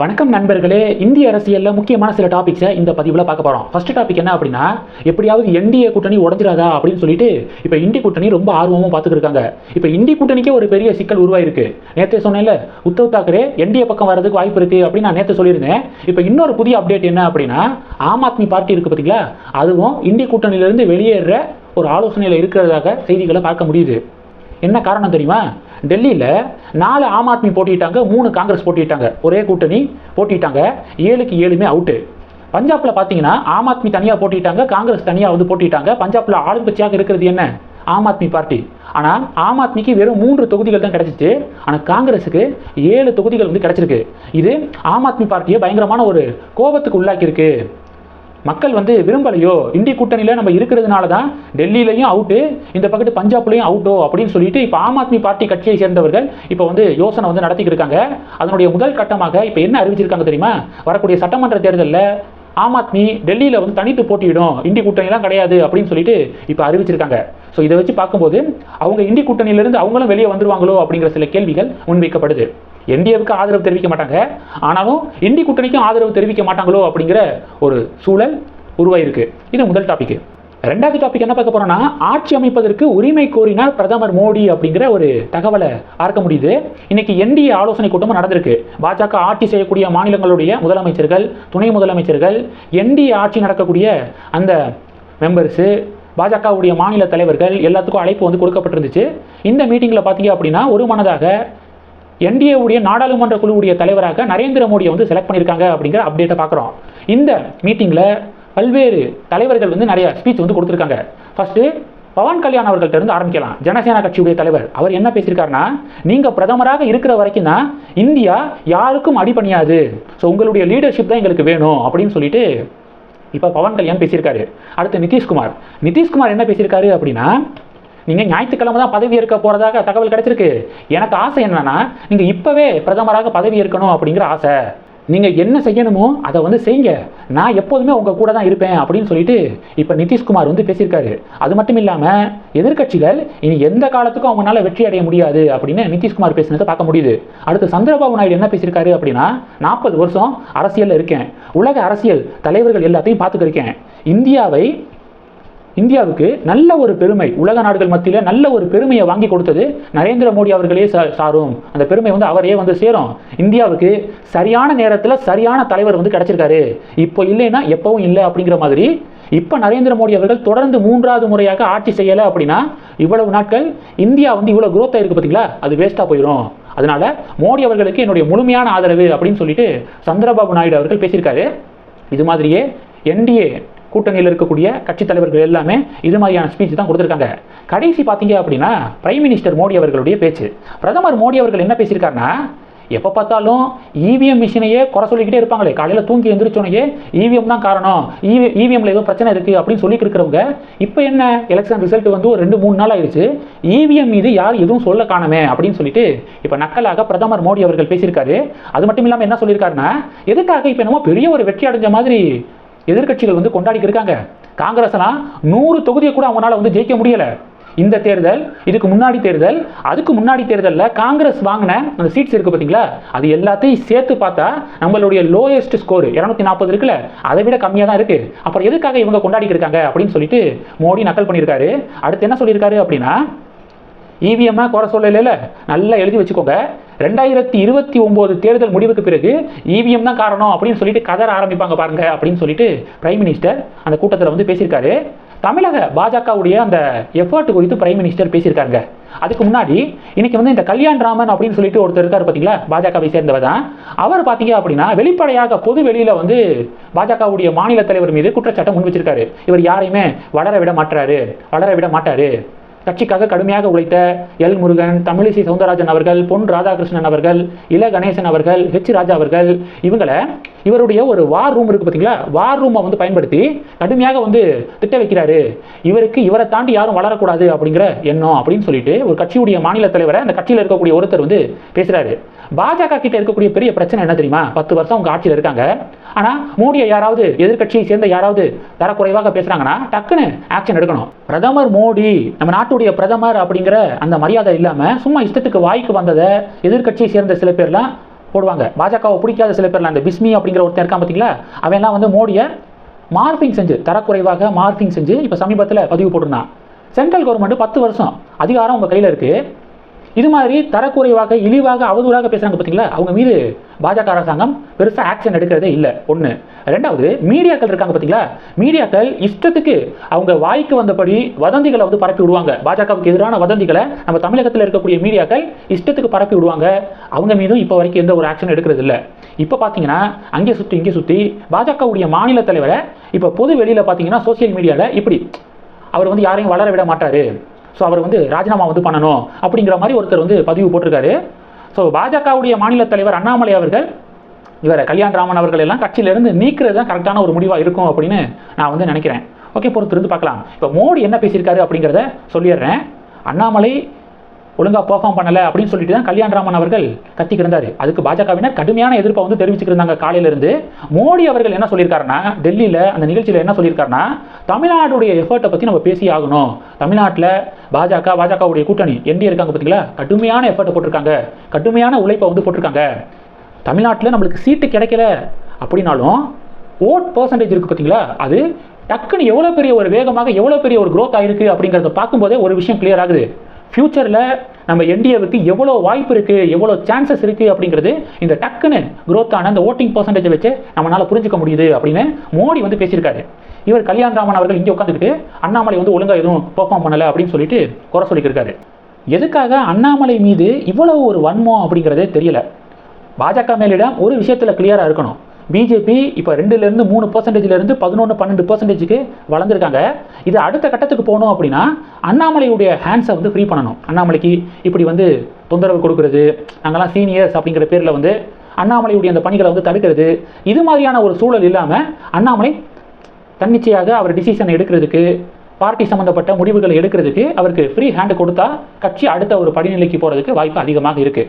வணக்கம் நண்பர்களே இந்திய அரசியலில் முக்கியமான சில டாபிக்ஸை இந்த பதிவில் பார்க்க போகிறோம் ஃபர்ஸ்ட் டாபிக் என்ன அப்படின்னா எப்படியாவது என்டிஏ கூட்டணி உடஞ்சிடாதா அப்படின்னு சொல்லிட்டு இப்போ இந்தி கூட்டணி ரொம்ப ஆர்வமாக பார்த்துக்கிருக்காங்க இப்போ இந்தி கூட்டணிக்கே ஒரு பெரிய சிக்கல் உருவாயிருக்கு. நேற்றே சொன்னேன்ல உத்தவ் தாக்கரே என்டிஏ பக்கம் வரதுக்கு வாய்ப்பு இருக்குது அப்படின்னு நான் நேற்று சொல்லியிருந்தேன். இப்போ இன்னொரு புதிய அப்டேட் என்ன அப்படின்னா ஆம் ஆத்மி பார்ட்டி இருக்குது பார்த்தீங்களா அதுவும் இந்தி கூட்டணியிலேருந்து வெளியேற ஒரு ஆலோசனையில் இருக்கிறதாக செய்திகளை பார்க்க முடியுது. என்ன காரணம் தெரியுமா? டெல்லியில் நாலு ஆம் ஆத்மி போட்டிட்டாங்க மூணு காங்கிரஸ் போட்டிட்டாங்க ஒரே கூட்டணி போட்டிட்டாங்க. ஏழுக்கு ஏழுமே அவுட்டு பஞ்சாப்பில் பார்த்தீங்கன்னா ஆம் ஆத்மி தனியாக போட்டிட்டாங்க காங்கிரஸ் தனியாக வந்து போட்டிட்டாங்க பஞ்சாபில் ஆளுங்கட்சியாக இருக்கிறது என்ன? ஆம் ஆத்மி பார்ட்டி. ஆனால் ஆம் ஆத்மிக்கு வெறும் மூன்று தொகுதிகள் தான் கிடச்சிச்சு. ஆனால் காங்கிரஸுக்கு ஏழு தொகுதிகள் வந்து கிடச்சிருக்கு. இது ஆம் ஆத்மி பார்ட்டியை பயங்கரமான ஒரு கோபத்துக்கு உள்ளாக்கியிருக்கு. மக்கள் வந்து விரும்பலையோ? இந்திய கூட்டணியில் நம்ம இருக்கிறதுனால தான் டெல்லியிலையும் அவுட்டு இந்த பக்கத்து பஞ்சாப்லையும் அவுட்டோ அப்படின்னு சொல்லிட்டு இப்போ ஆம் ஆத்மி பார்ட்டி கட்சியை சேர்ந்தவர்கள் இப்போ வந்து யோசனை வந்து நடத்திக்கிட்டு இருக்காங்க. அதனுடைய முதல் கட்டமாக இப்போ என்ன அறிவிச்சிருக்காங்க தெரியுமா? வரக்கூடிய சட்டமன்ற தேர்தலில் ஆம் ஆத்மி டெல்லியில் வந்து தனித்து போட்டியிடும். இந்தி கூட்டணிலாம் கிடையாது அப்படின்னு சொல்லிட்டு இப்போ அறிவிச்சிருக்காங்க. ஸோ இதை வச்சு பார்க்கும்போது அவங்க இந்தி கூட்டணியிலிருந்து அவங்களும் வெளியே வந்துருவாங்களோ அப்படிங்கிற சில கேள்விகள் முன்வைக்கப்படுது. என்டிஏவுக்கு ஆதரவு தெரிவிக்க மாட்டாங்க. ஆனாலும் இந்தி கூட்டணிக்கும் ஆதரவு தெரிவிக்க மாட்டாங்களோ அப்படிங்கிற ஒரு சூழல் உருவாயிருக்கு. இது முதல் டாபிக் ரெண்டாவது டாபிக் என்ன பார்க்க போறோம்னா ஆட்சி அமைப்பதற்கு உரிமை கோரினார் பிரதமர் மோடி அப்படிங்கிற ஒரு தகவலை பார்க்க முடியுது. இன்னைக்கு என்டிஏ ஆலோசனை கூட்டமும் நடந்திருக்கு. பாஜக ஆட்சி செய்யக்கூடிய மாநிலங்களுடைய முதலமைச்சர்கள் துணை முதலமைச்சர்கள் என்டிஏ ஆட்சி நடக்கக்கூடிய அந்த மெம்பர்ஸு பாஜகவுடைய மாநில தலைவர்கள் எல்லாத்துக்கும் அழைப்பு வந்து கொடுக்கப்பட்டிருந்துச்சு. இந்த மீட்டிங்கில் பார்த்தீங்க அப்படின்னா ஒரு மனதாக என்டிஏ உடைய நாடாளுமன்ற குழுவுடைய தலைவராக நரேந்திர மோடியை வந்து செலக்ட் பண்ணியிருக்காங்க அப்படிங்கிற அப்டேட்டை பார்க்குறோம். இந்த மீட்டிங்கில் பல்வேறு தலைவர்கள் வந்து நிறைய ஸ்பீச் வந்து கொடுத்துருக்காங்க. ஃபர்ஸ்ட்டு பவன் கல்யாண் அவர்கள்ட்ட இருந்து ஆரம்பிக்கலாம். ஜனசேனா கட்சியுடைய தலைவர் அவர் என்ன பேசியிருக்காருன்னா நீங்கள் பிரதமராக இருக்கிற வரைக்கும் தான் இந்தியா யாருக்கும் அடிபணியாது. ஸோ உங்களுடைய லீடர்ஷிப் தான் எங்களுக்கு வேணும் அப்படின்னு சொல்லிட்டு இப்போ பவன் கல்யாண் பேசியிருக்காரு. அடுத்து நிதிஷ்குமார். நிதிஷ்குமார் என்ன பேசியிருக்காரு அப்படின்னா நீங்கள் ஞாயிற்றுக்கிழமை தான் பதவி ஏற்க போகிறதாக தகவல் கிடைச்சிருக்கு. எனக்கு ஆசை என்னன்னா நீங்கள் இப்போவே பிரதமராக பதவி ஏற்கணும் அப்படிங்கிற ஆசை. நீங்கள் என்ன செய்யணுமோ அதை வந்து செய்யுங்க. நான் எப்போதுமே உங்கள் கூட தான் இருப்பேன் அப்படின்னு சொல்லிட்டு இப்போ நிதிஷ்குமார் வந்து பேசியிருக்காரு. அது மட்டும் இல்லாமல் எதிர்கட்சிகள் இனி எந்த காலத்துக்கும் அவங்களால வெற்றி அடைய முடியாது அப்படின்னு நிதிஷ்குமார் பேசினதை பார்க்க முடியுது. அடுத்து சந்திரபாபு நாயுடு என்ன பேசியிருக்காரு அப்படின்னா நாற்பது வருஷம் அரசியலில் இருக்கேன். உலக அரசியல் தலைவர்கள் எல்லாத்தையும் பார்த்துக்கிருக்கேன். இந்தியாவை இந்தியாவுக்கு நல்ல ஒரு பெருமை உலக நாடுகள் மத்தியில் நல்ல ஒரு பெருமையை வாங்கி கொடுத்தது நரேந்திர மோடி அவர்களே சா- சாரும். அந்த பெருமை வந்து அவரே வந்து சேரும். இந்தியாவுக்கு சரியான நேரத்தில் சரியான தலைவர் வந்து கிடைச்சிருக்காரு. இப்போ இல்லைன்னா எப்பவும் இல்லை அப்படிங்கிற மாதிரி இப்போ நரேந்திர மோடி அவர்கள் தொடர்ந்து மூன்றாவது முறையாக ஆட்சி செய்யலை அப்படின்னா இவ்வளவு நாட்கள் இந்தியா வந்து இவ்வளோ குரோத் ஆயிருக்கு பார்த்தீங்களா அது வேஸ்ட்டாக போயிடும் அதனால மோடி அவர்களுக்கு என்னுடைய முழுமையான ஆதரவு அப்படின்னு சொல்லிட்டு சந்திரபாபு நாயுடு அவர்கள் பேசியிருக்காரு. இது மாதிரியே என்டிஏ கூட்டணியில் இருக்கக்கூடிய கட்சி தலைவர்கள் எல்லாமே இது மாதிரியான ஸ்பீச் தான் கொடுத்துருக்காங்க. கடைசி பார்த்தீங்க அப்படின்னா பிரைம் மினிஸ்டர் மோடி அவர்களுடைய பேச்சு. பிரதமர் மோடி அவர்கள் என்ன பேசியிருக்காருன்னா எப்போ பார்த்தாலும் இவிஎம் மிஷினையே குறை சொல்லிக்கிட்டே இருப்பாங்களே. காலையில் தூங்கி எந்திரிச்சோனையே இவிஎம் தான் காரணம். இவி இவிஎம்ல ஏதோ பிரச்சனை இருக்குது அப்படின்னு சொல்லிட்டு இருக்கிறவங்க இப்போ என்ன? எலெக்ஷன் ரிசல்ட் வந்து ஒரு ரெண்டு மூணு நாள் ஆயிடுச்சு. இவிஎம் மீது யார் எதுவும் சொல்ல காணமே அப்படின்னு சொல்லிட்டு இப்போ நக்கலாக பிரதமர் மோடி அவர்கள் பேசியிருக்காரு. அது மட்டும் இல்லாமல் என்ன சொல்லியிருக்காருன்னா எதுக்காக இப்போ என்னமோ பெரிய ஒரு வெற்றி அடைஞ்ச மாதிரி எதிர்க்கட்சிகள் வந்து கொண்டாடிட்டு இருக்காங்க. காங்கிரஸ்லாம் நூறு தொகுதியை கூட அவங்களால வந்து ஜெயிக்க முடியலை. இந்த தேர்தல் இதுக்கு முன்னாடி தேர்தல் அதுக்கு முன்னாடி தேர்தலில் காங்கிரஸ் வாங்கின அந்த சீட்ஸ் இருக்குது பார்த்தீங்களா அது எல்லாத்தையும் சேர்த்து பார்த்தா நம்மளுடைய லோயஸ்ட் ஸ்கோர் இரநூத்தி நாற்பது இருக்குல்ல? அதை விட கம்மியாக தான் இருக்குது அப்புறம் எதுக்காக இவங்க கொண்டாடிக்கிருக்காங்க அப்படின்னு சொல்லிட்டு மோடி நக்கல் பண்ணியிருக்காரு. அடுத்து என்ன சொல்லியிருக்காரு அப்படின்னா இவிஎம்மா குறை சொல்லல நல்லா எழுதி வச்சுக்கோங்க. ரெண்டாயிரத்தி இருபத்தி ஒம்போது தேர்தல் முடிவுக்கு பிறகு இவிஎம் தான் காரணம் அப்படின்னு சொல்லிட்டு கதற ஆரம்பிப்பாங்க பாருங்க அப்படின்னு சொல்லிட்டு பிரைம் மினிஸ்டர் அந்த கூட்டத்தில் வந்து பேசியிருக்காரு. தமிழக பாஜகவுடைய அந்த எஃபர்ட் குறித்து பிரைம் மினிஸ்டர் பேசியிருக்காங்க அதுக்கு முன்னாடி இன்னைக்கு வந்து இந்த கல்யாண் ராமன் அப்படின்னு சொல்லிட்டு ஒருத்தர் இருக்காரு பார்த்தீங்களா பாஜகவை சேர்ந்தவர் தான். அவர் பார்த்தீங்க அப்படின்னா வெளிப்படையாக பொது வெளியில் வந்து பாஜகவுடைய மாநில தலைவர் மீது குற்றச்சாட்டை முன் வச்சிருக்காரு. இவர் யாரையுமே வளர விட மாட்டாரு வளர விட மாட்டாரு. கட்சிக்காக கடுமையாக உழைத்த எல் முருகன் தமிழிசை சவுந்தரராஜன் அவர்கள் பொன் ராதாகிருஷ்ணன் அவர்கள் இல கணேசன் அவர்கள் ஹெச் ராஜா அவர்கள் இவங்களை இவருடைய ஒரு வார் ரூம் இருக்கு பார்த்தீங்களா வார் ரூமை வந்து பயன்படுத்தி கடுமையாக வந்து திட்ட வைக்கிறாரு. இவருக்கு இவரை தாண்டி யாரும் வளரக்கூடாது அப்படிங்கிற எண்ணம் அப்படின்னு சொல்லிட்டு ஒரு கட்சியுடைய மாநில தலைவரை அந்த கட்சியில் இருக்கக்கூடிய ஒருத்தர் வந்து பேசுகிறாரு பாஜக கிட்ட இருக்கக்கூடிய பெரிய பிரச்சனை என்ன தெரியுமா? பத்து வருஷம் அவங்க ஆட்சியில் இருக்காங்க. ஆனால் மோடியை யாராவது எதிர்க்கட்சியை சேர்ந்த யாராவது தரக்குறைவாக பேசுகிறாங்கன்னா டக்குன்னு ஆக்ஷன் எடுக்கணும். பிரதமர் மோடி நம்ம நாட்டுடைய பிரதமர் அப்படிங்கிற அந்த மரியாதை இல்லாமல் சும்மா இஷ்டத்துக்கு வாய்க்கு வந்ததை எதிர்க்கட்சியை சேர்ந்த சில பேர்லாம் போடுவாங்க. பாஜகவை பிடிக்காத சில பேர்லாம் அந்த பிஸ்மி அப்படிங்கிற ஒருத்தன் இருக்கான் பார்த்தீங்களா அவன்லாம் வந்து மோடியை மார்பிங் செஞ்சு தரக்குறைவாக மார்பிங் செஞ்சு இப்போ சமீபத்தில் பதிவு போட்டிருந்தான். சென்ட்ரல் கவர்மெண்ட் பத்து வருஷம் அதிகாரம் உங்கள் கையில் இருக்குது இது மாதிரி தரக்குறைவாக இழிவாக அவதூறாக பேசுகிறாங்க பார்த்தீங்களா அவங்க மீது பாஜக அரசாங்கம் பெருசாக ஆக்ஷன் எடுக்கிறதே இல்லை. ஒன்று ரெண்டாவது மீடியாக்கள் இருக்காங்க பார்த்தீங்களா மீடியாக்கள் இஷ்டத்துக்கு அவங்க வாய்க்கு வந்தபடி வதந்திகளை வந்து பரப்பி விடுவாங்க. பாஜகவுக்கு எதிரான வதந்திகளை நம்ம தமிழகத்தில் இருக்கக்கூடிய மீடியாக்கள் இஷ்டத்துக்கு பரப்பி விடுவாங்க. அவங்க மீதும் இப்போ வரைக்கும் எந்த ஒரு ஆக்ஷன் எடுக்கிறது இல்லை. இப்போ பார்த்தீங்கன்னா அங்கே சுற்றி இங்கே சுற்றி பாஜகவுடைய மாநில தலைவரை இப்போ பொது வெளியில் பார்த்தீங்கன்னா சோசியல் மீடியாவில் இப்படி அவர் வந்து யாரையும் வளர விட மாட்டார். ஸோ அவர் வந்து ராஜினாமா வந்து பண்ணணும் அப்படிங்கிற மாதிரி ஒருத்தர் வந்து பதிவு போட்டிருக்காரு. ஸோ பாஜகவுடைய மாநில தலைவர் அண்ணாமலை அவர்கள் இவரை கல்யாண் ராமன் அவர்கள் எல்லாம் கட்சியிலேருந்து நீக்கிறது தான் கரெக்டான ஒரு முடிவாக இருக்கும் அப்படின்னு நான் வந்து நினைக்கிறேன். ஓகே பொறுத்திருந்து பார்க்கலாம். இப்போ மோடி என்ன பேசியிருக்காரு அப்படிங்கிறத சொல்லிடுறேன். அண்ணாமலை ஒழுங்காக பெர்ஃபார்ம் பண்ணலை அப்படின்னு சொல்லிட்டு தான் கல்யாண் ராமன் அவர்கள் கத்தி கிடந்தார் அதுக்கு பாஜகவினர் கடுமையான எதிர்ப்பை வந்து தெரிவிச்சுக்கிருந்தாங்க காலையிலேருந்து. மோடி அவர்கள் என்ன சொல்லியிருக்காருன்னா டெல்லியில் அந்த நிகழ்ச்சியில் என்ன சொல்லியிருக்காருன்னா தமிழ்நாடுடைய எஃபர்ட்டை பற்றி நம்ம பேசி ஆகணும். தமிழ்நாட்டில் பாஜக பாஜகவுடைய கூட்டணி என்டி இருக்காங்க பார்த்தீங்களா கடுமையான எஃபர்ட்டை போட்டிருக்காங்க. கடுமையான உழைப்பை வந்து போட்டிருக்காங்க. தமிழ்நாட்டில் நம்மளுக்கு சீட்டு கிடைக்கல அப்படின்னாலும் ஓட் பர்சன்டேஜ் இருக்குது பார்த்தீங்களா அது டக்குன்னு எவ்வளோ பெரிய ஒரு வேகமாக எவ்வளோ பெரிய ஒரு க்ரோத் ஆயிருக்கு அப்படிங்கிறத பார்க்கும்போதே ஒரு விஷயம் கிளியர் ஆகுது. ஃப்யூச்சரில் நம்ம என்டிஏவுக்கு எவ்வளோ வாய்ப்பு இருக்குது எவ்வளோ சான்சஸ் இருக்குது அப்படிங்கிறது இந்த டக்குன்னு க்ரோத்தான ஆன அந்த ஓட்டிங் பர்சன்டேஜை வச்சு நம்மளால் புரிஞ்சிக்க முடியுது அப்படின்னு மோடி வந்து பேசியிருக்காரு. இவர் கல்யாண் ராமன் அவர்கள் இங்கே உட்காந்துக்கிட்டு அண்ணாமலை வந்து ஒழுங்காக எதுவும் பெர்ஃபார்ம் பண்ணலை அப்படின்னு சொல்லிட்டு குறை சொல்லியிருக்காரு எதுக்காக அண்ணாமலை மீது இவ்வளவு ஒரு வன்மம் அப்படிங்கிறதே தெரியல. பாஜக மேலிடம் ஒரு விஷயத்தில் கிளியராக இருக்கணும். பிஜேபி இப்போ ரெண்டுலேருந்து மூணு பர்சன்டேஜ்லேருந்து பதினொன்று பன்னெண்டு பர்சன்டேஜுக்கு வளர்ந்துருக்காங்க. இது அடுத்த கட்டத்துக்கு போகணும் அப்படின்னா அண்ணாமலையுடைய ஹேண்ட்ஸை வந்து ஃப்ரீ பண்ணணும். அண்ணாமலைக்கு இப்படி வந்து தொந்தரவு கொடுக்கறது நாங்கள்லாம் சீனியர்ஸ் அப்படிங்கிற பேரில் வந்து அண்ணாமலையுடைய அந்த பணிகளை வந்து தடுக்கிறது. இது மாதிரியான ஒரு சூழல் இல்லாமல் அண்ணாமலை தன்னிச்சையாக அவர் டிசிஷன் எடுக்கிறதுக்கு பார்ட்டி சம்மந்தப்பட்ட முடிவுகளை எடுக்கிறதுக்கு அவருக்கு ஃப்ரீ ஹேண்ட் கொடுத்தா கட்சி அடுத்த ஒரு படிநிலைக்கு போகிறதுக்கு வாய்ப்பு அதிகமாக இருக்குது